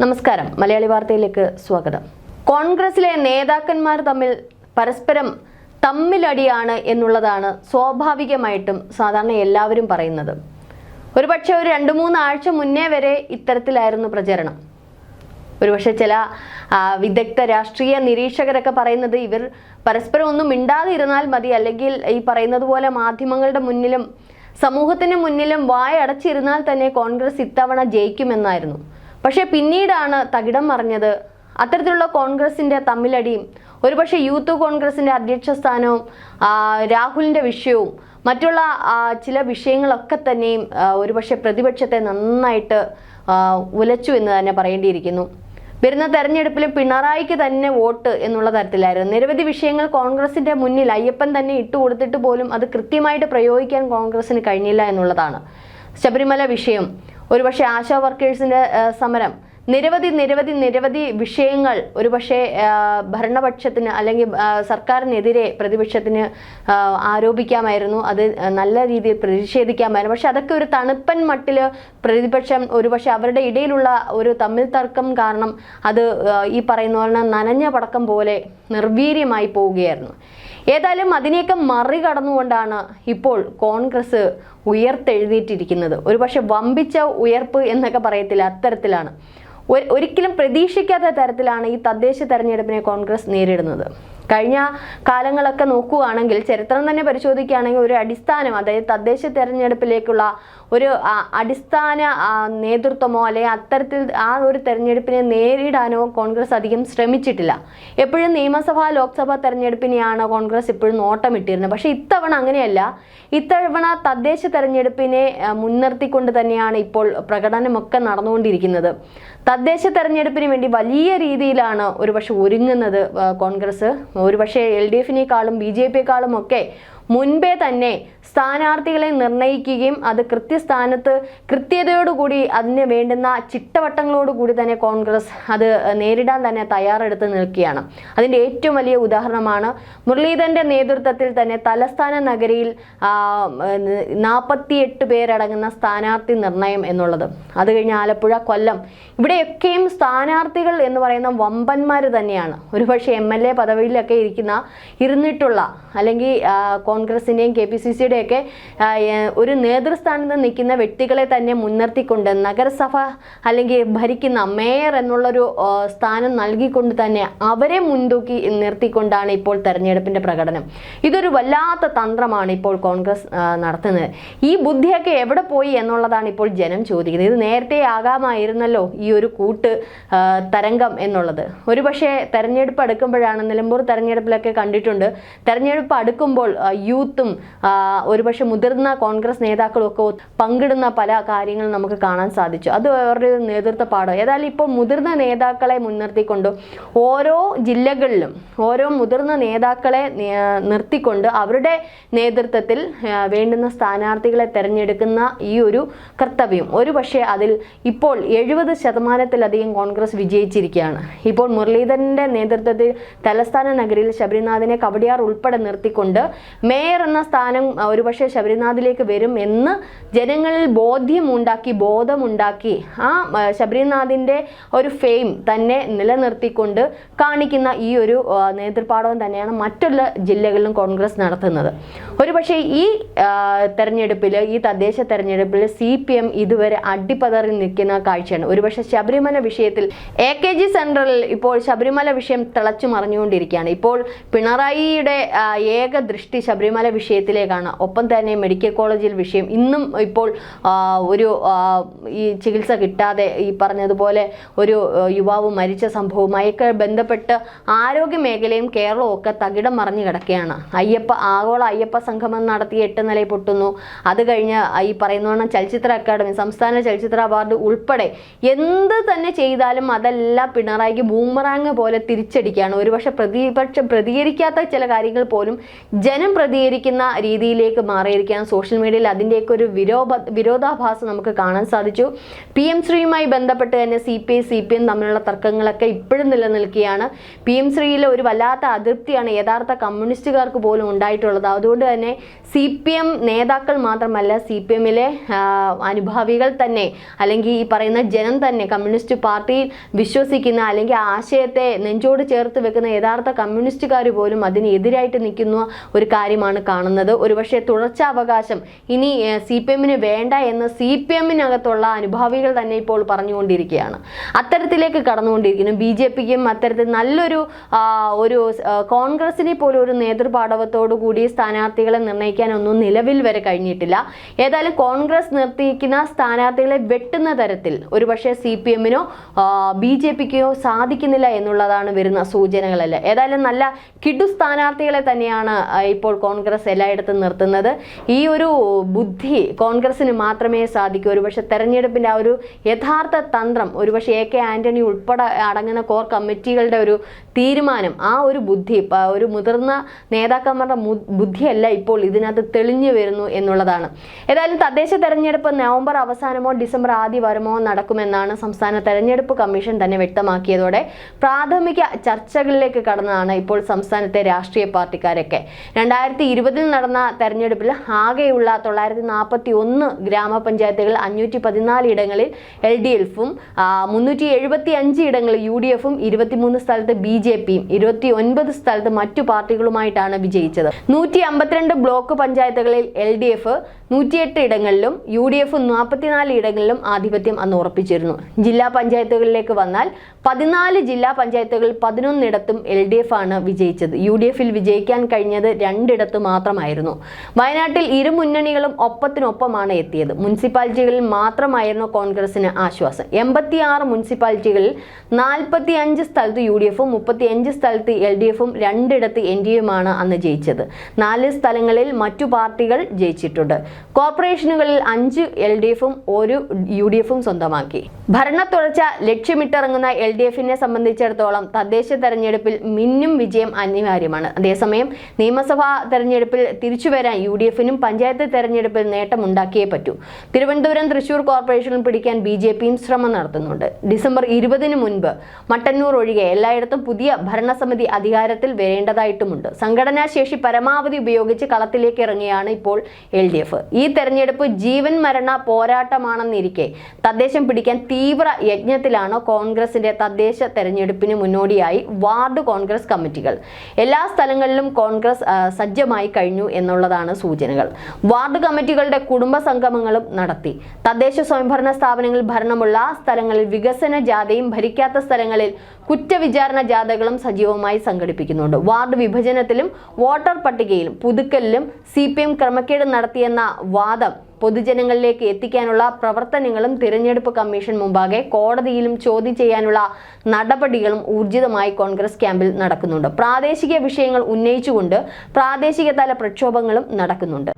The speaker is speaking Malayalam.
നമസ്കാരം. മലയാളി വാർത്തയിലേക്ക് സ്വാഗതം. കോൺഗ്രസിലെ നേതാക്കന്മാർ തമ്മിൽ പരസ്പരം തമ്മിലടിയാണ് എന്നുള്ളതാണ് സ്വാഭാവികമായിട്ടും സാധാരണ എല്ലാവരും പറയുന്നത്. ഒരുപക്ഷെ ഒരു രണ്ട് മൂന്ന് ആഴ്ച മുന്നേ വരെ ഇത്തരത്തിലായിരുന്നു പ്രചരണം. ഒരുപക്ഷെ ചില വിദഗ്ധ രാഷ്ട്രീയ നിരീക്ഷകരൊക്കെ പറയുന്നത് ഇവർ പരസ്പരം ഒന്നും മിണ്ടാതെ ഇരുന്നാൽ മതി. അല്ലെങ്കിൽ ഈ പറയുന്നത് പോലെ മാധ്യമങ്ങളുടെ മുന്നിലും സമൂഹത്തിന് മുന്നിലും വായടച്ചിരുന്നാൽ തന്നെ കോൺഗ്രസ് ഇത്തവണ ജയിക്കുമെന്നായിരുന്നു. പക്ഷേ പിന്നീടാണ് തകിടം മറിഞ്ഞത്. അത്തരത്തിലുള്ള കോൺഗ്രസിന്റെ തമ്മിലടിയും ഒരുപക്ഷെ യൂത്ത് കോൺഗ്രസിന്റെ അധ്യക്ഷ സ്ഥാനവും രാഹുലിന്റെ വിഷയവും മറ്റുള്ള ചില വിഷയങ്ങളൊക്കെ തന്നെയും ഒരുപക്ഷെ പ്രതിപക്ഷത്തെ നന്നായിട്ട് ഉലച്ചു എന്ന് തന്നെ പറയേണ്ടിയിരിക്കുന്നു. വരുന്ന തെരഞ്ഞെടുപ്പിലും പിണറായിക്ക് തന്നെ വോട്ട് എന്നുള്ള തരത്തിലായിരുന്നു. നിരവധി വിഷയങ്ങൾ കോൺഗ്രസിന്റെ മുന്നിൽ അയ്യപ്പൻ തന്നെ ഇട്ടു കൊടുത്തിട്ട് പോലും അത് കൃത്യമായിട്ട് പ്രയോഗിക്കാൻ കോൺഗ്രസിന് കഴിഞ്ഞില്ല എന്നുള്ളതാണ്. ശബരിമല വിഷയം ഒരുപക്ഷെ ആശാ വർക്കേഴ്സിന്റെ സമരം. നിരവധി നിരവധി നിരവധി വിഷയങ്ങൾ ഒരുപക്ഷെ ഭരണപക്ഷത്തിന് അല്ലെങ്കിൽ സർക്കാരിനെതിരെ പ്രതിപക്ഷത്തിന് ആരോപിക്കാമായിരുന്നു. അത് നല്ല രീതിയിൽ പ്രതിഷേധിക്കാമായിരുന്നു. പക്ഷെ അതൊക്കെ ഒരു തണുപ്പൻ മട്ടിൽ പ്രതിപക്ഷം ഒരുപക്ഷെ അവരുടെ ഇടയിലുള്ള ഒരു തമ്മിൽ തർക്കം കാരണം അത് ഈ പറയുന്ന പോലെ നനഞ്ഞ പടക്കം പോലെ നിർവീര്യമായി പോവുകയായിരുന്നു. ഏതായാലും അതിനെയൊക്കെ മറികടന്നുകൊണ്ടാണ് ഇപ്പോൾ കോൺഗ്രസ് ഉയർത്തെഴുന്നേറ്റിരിക്കുന്നത്. ഒരുപക്ഷെ വമ്പിച്ച ഉയർപ്പ് എന്നൊക്കെ പറയത്തില്ല അത്തരത്തിലാണ്. ഒരിക്കലും പ്രതീക്ഷിക്കാത്ത തരത്തിലാണ് ഈ തദ്ദേശ തെരഞ്ഞെടുപ്പിനെ കോൺഗ്രസ് നേരിടുന്നത്. കഴിഞ്ഞ കാലങ്ങളൊക്കെ നോക്കുകയാണെങ്കിൽ ചരിത്രം തന്നെ പരിശോധിക്കുകയാണെങ്കിൽ ഒരു അടിസ്ഥാനം അതായത് തദ്ദേശ തെരഞ്ഞെടുപ്പിലേക്കുള്ള ഒരു അടിസ്ഥാന നേതൃത്വമോ അല്ലെങ്കിൽ അത്തരത്തിൽ ആ ഒരു തെരഞ്ഞെടുപ്പിനെ നേരിടാനോ കോൺഗ്രസ് അധികം ശ്രമിച്ചിട്ടില്ല. എപ്പോഴും നിയമസഭാ ലോക്സഭാ തെരഞ്ഞെടുപ്പിനെയാണ് കോൺഗ്രസ് ഇപ്പോഴും നോട്ടമിട്ടിരുന്നത്. പക്ഷേ ഇത്തവണ അങ്ങനെയല്ല. ഇത്തവണ തദ്ദേശ തെരഞ്ഞെടുപ്പിനെ മുൻനിർത്തിക്കൊണ്ട് തന്നെയാണ് ഇപ്പോൾ പ്രകടനമൊക്കെ നടന്നുകൊണ്ടിരിക്കുന്നത്. തദ്ദേശ തെരഞ്ഞെടുപ്പിന് വേണ്ടി വലിയ രീതിയിലാണ് ഒരുപക്ഷെ ഒരുങ്ങുന്നത് കോൺഗ്രസ്. ഒരുപക്ഷെ എൽ ഡി എഫിനേക്കാളും ബി ജെ പിയെക്കാളും ഒക്കെ മുൻപേ തന്നെ സ്ഥാനാർത്ഥികളെ നിർണയിക്കുകയും അത് കൃത്യസ്ഥാനത്ത് കൃത്യതയോടുകൂടി അതിന് വേണ്ടുന്ന ചിട്ടവട്ടങ്ങളോടുകൂടി തന്നെ കോൺഗ്രസ് അത് നേരിടാൻ തന്നെ തയ്യാറെടുത്ത് നിൽക്കുകയാണ്. അതിന്റെ ഏറ്റവും വലിയ ഉദാഹരണമാണ് മുരളീധരന്റെ നേതൃത്വത്തിൽ തന്നെ തലസ്ഥാന നഗരിയിൽ നാൽപ്പത്തിയെട്ട് പേരടങ്ങുന്ന സ്ഥാനാർത്ഥി നിർണയം എന്നുള്ളത്. അത് കഴിഞ്ഞ് ആലപ്പുഴ കൊല്ലം. ഇവിടെയൊക്കെയും സ്ഥാനാർത്ഥികൾ എന്ന് പറയുന്ന വമ്പന്മാർ തന്നെയാണ്. ഒരുപക്ഷെ എം എൽ എ പദവിയിലൊക്കെ ഇരിക്കുന്ന ഇരുന്നിട്ടുള്ള അല്ലെങ്കിൽ കോൺഗ്രസിന്റെയും കെ പി സി സിയുടെയൊക്കെ ഒരു നേതൃസ്ഥാനത്ത് നിൽക്കുന്ന വ്യക്തികളെ തന്നെ മുൻനിർത്തിക്കൊണ്ട് നഗരസഭ അല്ലെങ്കിൽ ഭരിക്കുന്ന മേയർ എന്നുള്ളൊരു സ്ഥാനം നൽകിക്കൊണ്ട് തന്നെ അവരെ മുൻതൂക്കി നിർത്തിക്കൊണ്ടാണ് ഇപ്പോൾ തെരഞ്ഞെടുപ്പിന്റെ പ്രകടനം. ഇതൊരു വല്ലാത്ത തന്ത്രമാണ് ഇപ്പോൾ കോൺഗ്രസ് നടത്തുന്നത്. ഈ ബുദ്ധിയൊക്കെ എവിടെ പോയി എന്നുള്ളതാണ് ഇപ്പോൾ ജനം ചോദിക്കുന്നത്. ഇത് നേരത്തെ ആകാമായിരുന്നല്ലോ ഈ ഒരു കൂട്ട് തരംഗം എന്നുള്ളത്. ഒരുപക്ഷെ തെരഞ്ഞെടുപ്പ് അടുക്കുമ്പോഴാണ് നിലമ്പൂർ തെരഞ്ഞെടുപ്പിലൊക്കെ കണ്ടിട്ടുണ്ട്. തെരഞ്ഞെടുപ്പ് അടുക്കുമ്പോൾ യൂത്തും ഒരുപക്ഷെ മുതിർന്ന കോൺഗ്രസ് നേതാക്കളും ഒക്കെ പങ്കിടുന്ന പല കാര്യങ്ങളും നമുക്ക് കാണാൻ സാധിച്ചു. അത് അവരുടെ ഒരു നേതൃത്വ പാഠം ഏതായാലും ഇപ്പോൾ മുതിർന്ന നേതാക്കളെ മുൻനിർത്തിക്കൊണ്ട് ഓരോ ജില്ലകളിലും ഓരോ മുതിർന്ന നേതാക്കളെ നിർത്തിക്കൊണ്ട് അവരുടെ നേതൃത്വത്തിൽ വേണ്ടുന്ന സ്ഥാനാർത്ഥികളെ തിരഞ്ഞെടുക്കുന്ന ഈ ഒരു കർത്തവ്യം. ഒരു പക്ഷേ അതിൽ ഇപ്പോൾ എഴുപത് ശതമാനത്തിലധികം കോൺഗ്രസ് വിജയിച്ചിരിക്കുകയാണ്. ഇപ്പോൾ മുരളീധരന്റെ നേതൃത്വത്തിൽ തലസ്ഥാന നഗരിയിൽ ശബരിനാഥിനെ കവടിയാർ ഉൾപ്പെടെ നിർത്തിക്കൊണ്ട് മേയർ എന്ന സ്ഥാനം ഒരുപക്ഷെ ശബരിനാഥിലേക്ക് വരും എന്ന് ജനങ്ങളിൽ ബോധ്യമുണ്ടാക്കി ബോധമുണ്ടാക്കി ആ ശബരിനാഥിന്റെ ഒരു ഫെയിം തന്നെ നിലനിർത്തിക്കൊണ്ട് കാണിക്കുന്ന ഈ ഒരു നേതൃപാഠവും തന്നെയാണ് മറ്റുള്ള ജില്ലകളിലും കോൺഗ്രസ് നടത്തുന്നത്. ഒരുപക്ഷെ ഈ തെരഞ്ഞെടുപ്പിൽ ഈ തദ്ദേശ തെരഞ്ഞെടുപ്പിൽ സി പി എം ഇതുവരെ അടിപ്പതറി നിൽക്കുന്ന കാഴ്ചയാണ്. ഒരുപക്ഷെ ശബരിമല വിഷയത്തിൽ എ കെ ജി സെൻട്രലിൽ ഇപ്പോൾ ശബരിമല വിഷയം തിളച്ചു മറിഞ്ഞുകൊണ്ടിരിക്കുകയാണ് ഇപ്പോൾ പിണറായിയുടെ ഏക ദൃഷ്ടി ശബരിമല വിഷയത്തിലേക്കാണ്. ഒപ്പം തന്നെ മെഡിക്കൽ കോളേജിൽ വിഷയം. ഇന്നും ഇപ്പോൾ ഒരു ഈ ചികിത്സ കിട്ടാതെ ഈ പറഞ്ഞതുപോലെ ഒരു യുവാവ് മരിച്ച സംഭവവുമായൊക്കെ ബന്ധപ്പെട്ട് ആരോഗ്യ മേഖലയും കേരളവും ഒക്കെ തകിടം മറിഞ്ഞു കിടക്കുകയാണ്. അയ്യപ്പ ആഗോള അയ്യപ്പ സംഗമം നടത്തി എട്ട് നില പൊട്ടുന്നു. അത് കഴിഞ്ഞ് ഈ പറയുന്നവണ്ണം ചലച്ചിത്ര അക്കാദമി സംസ്ഥാന ചലച്ചിത്ര അവാർഡ് ഉൾപ്പെടെ എന്ത് തന്നെ ചെയ്താലും അതെല്ലാം പിണറായിക്ക് ബൂമറാങ് പോലെ തിരിച്ചടിക്കുകയാണ്. ഒരുപക്ഷെ പ്രതിപക്ഷം പ്രതികരിക്കാത്ത ചില കാര്യങ്ങൾ പോലും ജനം പ്രതി പ്രതികരിക്കുന്ന രീതിയിലേക്ക് മാറിയിരിക്കുകയാണ്. സോഷ്യൽ മീഡിയയിൽ അതിന്റെയൊക്കെ ഒരു വിരോധ വിരോധാഭാസം നമുക്ക് കാണാൻ സാധിച്ചു. പി എം ശ്രീയുമായി ബന്ധപ്പെട്ട് തന്നെ C P I C P M തമ്മിലുള്ള തർക്കങ്ങളൊക്കെ ഇപ്പോഴും നിലനിൽക്കുകയാണ്. പി എം ശ്രീയിൽ ഒരു വല്ലാത്ത അതൃപ്തിയാണ് യഥാർത്ഥ കമ്മ്യൂണിസ്റ്റുകാർക്ക് പോലും ഉണ്ടായിട്ടുള്ളത്. അതുകൊണ്ട് തന്നെ സി പി എം നേതാക്കൾ മാത്രമല്ല സി പി എമ്മിലെ അനുഭാവികൾ തന്നെ അല്ലെങ്കിൽ ഈ പറയുന്ന ജനം തന്നെ കമ്മ്യൂണിസ്റ്റ് പാർട്ടിയിൽ വിശ്വസിക്കുന്ന അല്ലെങ്കിൽ ആശയത്തെ നെഞ്ചോട് ചേർത്ത് വെക്കുന്ന യഥാർത്ഥ കമ്മ്യൂണിസ്റ്റുകാർ പോലും അതിനെതിരായിട്ട് നിൽക്കുന്ന ഒരു കാര്യമാണ് കാണുന്നത്. ഒരുപക്ഷെ തുടർച്ചാവകാശം ഇനി സി പി എമ്മിന് വേണ്ട എന്ന് സി പി എമ്മിനകത്തുള്ള അനുഭാവികൾ തന്നെ ഇപ്പോൾ പറഞ്ഞുകൊണ്ടിരിക്കുകയാണ്. അത്തരത്തിലേക്ക് കടന്നുകൊണ്ടിരിക്കുന്നു. ബി ജെ പിക്കും അത്തരത്തിൽ നല്ലൊരു ഒരു കോൺഗ്രസിനെ പോലും ഒരു നേതൃപാടവത്തോടു കൂടി സ്ഥാനാർത്ഥികളെ നിർണയിക്കാനൊന്നും നിലവിൽ വരെ കഴിഞ്ഞിട്ടില്ല. ഏതായാലും കോൺഗ്രസ് നിർത്തിയിരിക്കുന്ന സ്ഥാനാർത്ഥികളെ വെട്ടുന്ന തരത്തിൽ ഒരുപക്ഷെ സി പി എമ്മിനോ ബി ജെ പിക്കോ സാധിക്കുന്നില്ല എന്നുള്ളതാണ് വരുന്ന സൂചനകളല്ല. ഏതായാലും നല്ല കിടു സ്ഥാനാർത്ഥികളെ തന്നെയാണ് ഇപ്പോൾ കോൺഗ്രസ് എല്ലായിടത്തും നിർത്തുന്നത്. ഈ ഒരു ബുദ്ധി കോൺഗ്രസിന് മാത്രമേ സാധിക്കൂ. ഒരുപക്ഷെ തെരഞ്ഞെടുപ്പിന്റെ ആ ഒരു യഥാർത്ഥ തന്ത്രം ഒരുപക്ഷെ എ കെ ആന്റണി ഉൾപ്പെടെ അടങ്ങുന്ന കോർ കമ്മിറ്റികളുടെ ഒരു തീരുമാനം ആ ഒരു ബുദ്ധി ഒരു മുതിർന്ന നേതാക്കന്മാരുടെ ബുദ്ധിയല്ല ഇപ്പോൾ ഇതിനകത്ത് തെളിഞ്ഞു വരുന്നു എന്നുള്ളതാണ്. ഏതായാലും തദ്ദേശ തെരഞ്ഞെടുപ്പ് നവംബർ അവസാനമോ ഡിസംബർ ആദ്യ വരുമോ നടക്കുമെന്നാണ് സംസ്ഥാന തെരഞ്ഞെടുപ്പ് കമ്മീഷൻ തന്നെ വ്യക്തമാക്കിയതോടെ പ്രാഥമിക ചർച്ചകളിലേക്ക് കടന്നതാണ് ഇപ്പോൾ സംസ്ഥാനത്തെ രാഷ്ട്രീയ പാർട്ടിക്കാരൊക്കെ. രണ്ടായിരത്തി ഇരുപതിൽ നടന്ന തെരഞ്ഞെടുപ്പിൽ ആകെയുള്ള തൊള്ളായിരത്തി നാൽപ്പത്തി ഒന്ന് ഗ്രാമപഞ്ചായത്തുകൾ അഞ്ഞൂറ്റി പതിനാല് ഇടങ്ങളിൽ എൽ ഡി എഫും മുന്നൂറ്റി എഴുപത്തി അഞ്ച് ഇടങ്ങളിൽ യു ഡി എഫും ഇരുപത്തിമൂന്ന് സ്ഥലത്ത് ബി ജെ പിയും ഇരുപത്തി ഒൻപത് സ്ഥലത്ത് മറ്റു പാർട്ടികളുമായിട്ടാണ് വിജയിച്ചത്. നൂറ്റി അമ്പത്തിരണ്ട് ബ്ലോക്ക് പഞ്ചായത്തുകളിൽ എൽ ഡി എഫ് നൂറ്റിയെട്ട് ഇടങ്ങളിലും യു ഡി എഫ് നാൽപ്പത്തിനാല് ഇടങ്ങളിലും ആധിപത്യം അന്ന് ഉറപ്പിച്ചിരുന്നു. ജില്ലാ പഞ്ചായത്തുകളിലേക്ക് വന്നാൽ പതിനാല് ജില്ലാ പഞ്ചായത്തുകളിൽ പതിനൊന്നിടത്തും എൽ ഡി എഫ് ആണ് വിജയിച്ചത്. യു ഡി എഫിൽ വിജയിക്കാൻ കഴിഞ്ഞത് രണ്ടിടത്ത് മാത്രമായിരുന്നു. വയനാട്ടിൽ ഇരു മുന്നണികളും ഒപ്പത്തിനൊപ്പമാണ് എത്തിയത്. മുനിസിപ്പാലിറ്റികളിൽ മാത്രമായിരുന്നു കോൺഗ്രസിന് ആശ്വാസം. എൺപത്തിയാറ് മുനിസിപ്പാലിറ്റികളിൽ നാൽപ്പത്തി അഞ്ച് സ്ഥലത്ത് യു ഡി എഫും മുപ്പത്തി അഞ്ച് സ്ഥലത്ത് എൽ ഡി എഫും രണ്ടിടത്ത് എൻ ഡി എയുമാണ് അന്ന് ജയിച്ചത്. നാല് സ്ഥലങ്ങളിൽ മറ്റു പാർട്ടികൾ ജയിച്ചിട്ടുണ്ട്. കോർപ്പറേഷനുകളിൽ അഞ്ച് എൽ ഡി എഫും ഒരു യു ഡി എഫും സ്വന്തമാക്കി. ഭരണ തുടർച്ച ലക്ഷ്യമിട്ടിറങ്ങുന്ന എൽ ഡി എഫിനെ സംബന്ധിച്ചിടത്തോളം തദ്ദേശ തെരഞ്ഞെടുപ്പിൽ മിന്നും വിജയം അനിവാര്യമാണ്. അതേസമയം നിയമസഭാ തെരഞ്ഞെടുപ്പിൽ തിരിച്ചുവരാൻ യു ഡി എഫിനും പഞ്ചായത്ത് തെരഞ്ഞെടുപ്പിൽ നേട്ടമുണ്ടാക്കിയേ പറ്റൂ. തിരുവനന്തപുരം തൃശൂർ കോർപ്പറേഷനും പിടിക്കാൻ ബി ജെ പിയും ശ്രമം നടത്തുന്നുണ്ട്. ഡിസംബർ ഇരുപതിന് മുൻപ് മട്ടന്നൂർ ഒഴികെ എല്ലായിടത്തും പുതിയ ഭരണസമിതി അധികാരത്തിൽ വരേണ്ടതായിട്ടുമുണ്ട്. സംഘടനാ ശേഷി പരമാവധി ഉപയോഗിച്ച് കളത്തിലേക്ക് ഇറങ്ങിയാണ് ഇപ്പോൾ എൽ ഡി എഫ്. ഈ തെരഞ്ഞെടുപ്പ് ജീവൻ മരണ പോരാട്ടമാണെന്നിരിക്കെ തദ്ദേശം പിടിക്കാൻ തീവ്ര യജ്ഞത്തിലാണ് കോൺഗ്രസിന്റെ തദ്ദേശ തെരഞ്ഞെടുപ്പിന് മുന്നോടിയായി വാർഡ് കോൺഗ്രസ് കമ്മിറ്റികൾ. എല്ലാ സ്ഥലങ്ങളിലും കോൺഗ്രസ് ആ, സജ്ജമായി കഴിഞ്ഞു എന്നുള്ളതാണ് സൂചനകൾ. വാർഡ് കമ്മിറ്റികളുടെ കുടുംബ സംഗമങ്ങളും നടത്തി. തദ്ദേശ സ്വയംഭരണ സ്ഥാപനങ്ങളിൽ ഭരണമുള്ള സ്ഥലങ്ങളിൽ വികസന ജാഥയും ഭരിക്കാത്ത സ്ഥലങ്ങളിൽ കുറ്റവിചാരണ ജാഥകളും സജീവമായി സംഘടിപ്പിക്കുന്നുണ്ട്. വാർഡ് വിഭജനത്തിലും വോട്ടർ പട്ടികയിലും പുതുക്കലിലും സി ക്രമക്കേട് നടത്തിയെന്ന വാദം പൊതുജനങ്ങളിലേക്ക് എത്തിക്കാനുള്ള പ്രവർത്തനങ്ങളും തിരഞ്ഞെടുപ്പ് കമ്മീഷൻ മുമ്പാകെ കോടതിയിലും ചോദ്യം ചെയ്യാനുള്ള നടപടികളും ഊർജിതമായി കോൺഗ്രസ് ക്യാമ്പിൽ നടക്കുന്നുണ്ട്. പ്രാദേശിക വിഷയങ്ങൾ ഉന്നയിച്ചുകൊണ്ട് പ്രാദേശിക തല പ്രക്ഷോഭങ്ങളും നടക്കുന്നുണ്ട്.